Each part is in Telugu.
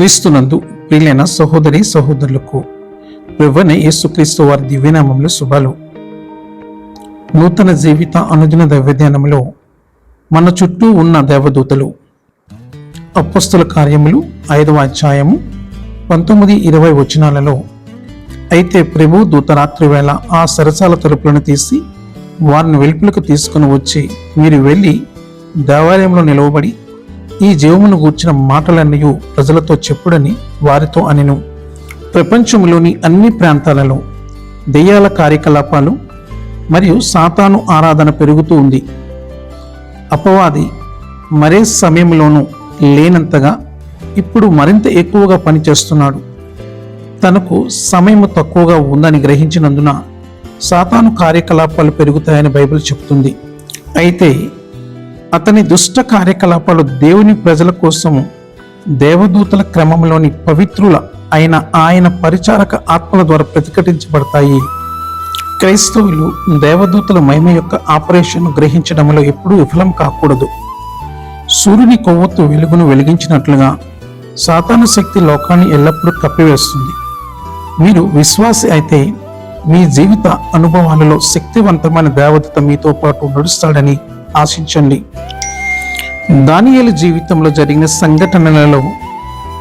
క్రీస్తునందు ప్రియులైన సహోదరి సహోదరులకు వివ్వని యేసుక్రీస్తు వారి దివ్యనామంలో శుభాలు. నూతన జీవిత అనుదిన దైవధ్యానంలో మన చుట్టూ ఉన్న దేవదూతలు అప్పస్తుల కార్యములు ఐదవ అధ్యాయము పంతొమ్మిది ఇరవై వచనాలలో అయితే ప్రభు దూత రాత్రి వేళ ఆ సరసాల తలుపులను తీసి వారిని వెలుపులకు తీసుకుని వచ్చి మీరు వెళ్ళి దేవాలయంలో నిలవబడి ఈ జీవమును గూర్చిన మాటలన్నీ ప్రజలతో చెప్పుడని వారితో అనెను. ప్రపంచంలోని అన్ని ప్రాంతాలలో దెయ్యాల కార్యకలాపాలు మరియు సాతాను ఆరాధన పెరుగుతూ ఉంది. అపవాది మరే సమయంలోనూ లేనంతగా ఇప్పుడు మరింత ఎక్కువగా పనిచేస్తున్నాడు. తనకు సమయం తక్కువగా ఉందని గ్రహించినందున సాతాను కార్యకలాపాలు పెరుగుతాయని బైబిల్ చెప్తుంది. అయితే అతని దుష్ట కార్యకలాపాలు దేవుని ప్రజల కోసము. దేవదూతల క్రమంలోని పవిత్రుల అయిన ఆయన పరిచారక ఆత్మల ద్వారా ప్రతిఘటించబడతాయి. క్రైస్తవులు దేవదూతల మహిమ యొక్క ఆపరేషన్ను గ్రహించడంలో ఎప్పుడూ విఫలం కాకూడదు. సూర్యుని కొవ్వొత్తు వెలుగును వెలిగించినట్లుగా సాతాను శక్తి లోకాన్ని ఎల్లప్పుడూ కప్పివేస్తుంది. మీరు విశ్వాసి అయితే మీ జీవిత అనుభవాలలో శక్తివంతమైన దేవదూత మీతో పాటు నడుస్తాడని ఆశించండి. దానియలు జీవితంలో జరిగిన సంఘటనలలో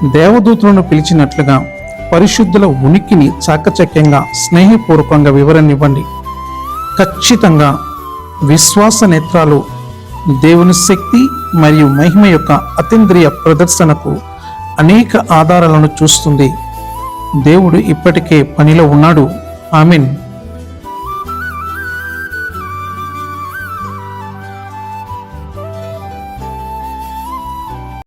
దేవదూతులను పిలిచినట్లుగా పరిశుద్ధుల ఉనికిని చాకచక్యంగా స్నేహపూర్వకంగా వివరణ ఇవ్వండి ఖచ్చితంగా విశ్వాస నేత్రాలు దేవుని శక్తి మరియు మహిమ యొక్క అతీంద్రియ ప్రదర్శనకు అనేక ఆధారాలను చూస్తుంది. దేవుడు ఇప్పటికే పనిలో ఉన్నాడు. ఆమెన్.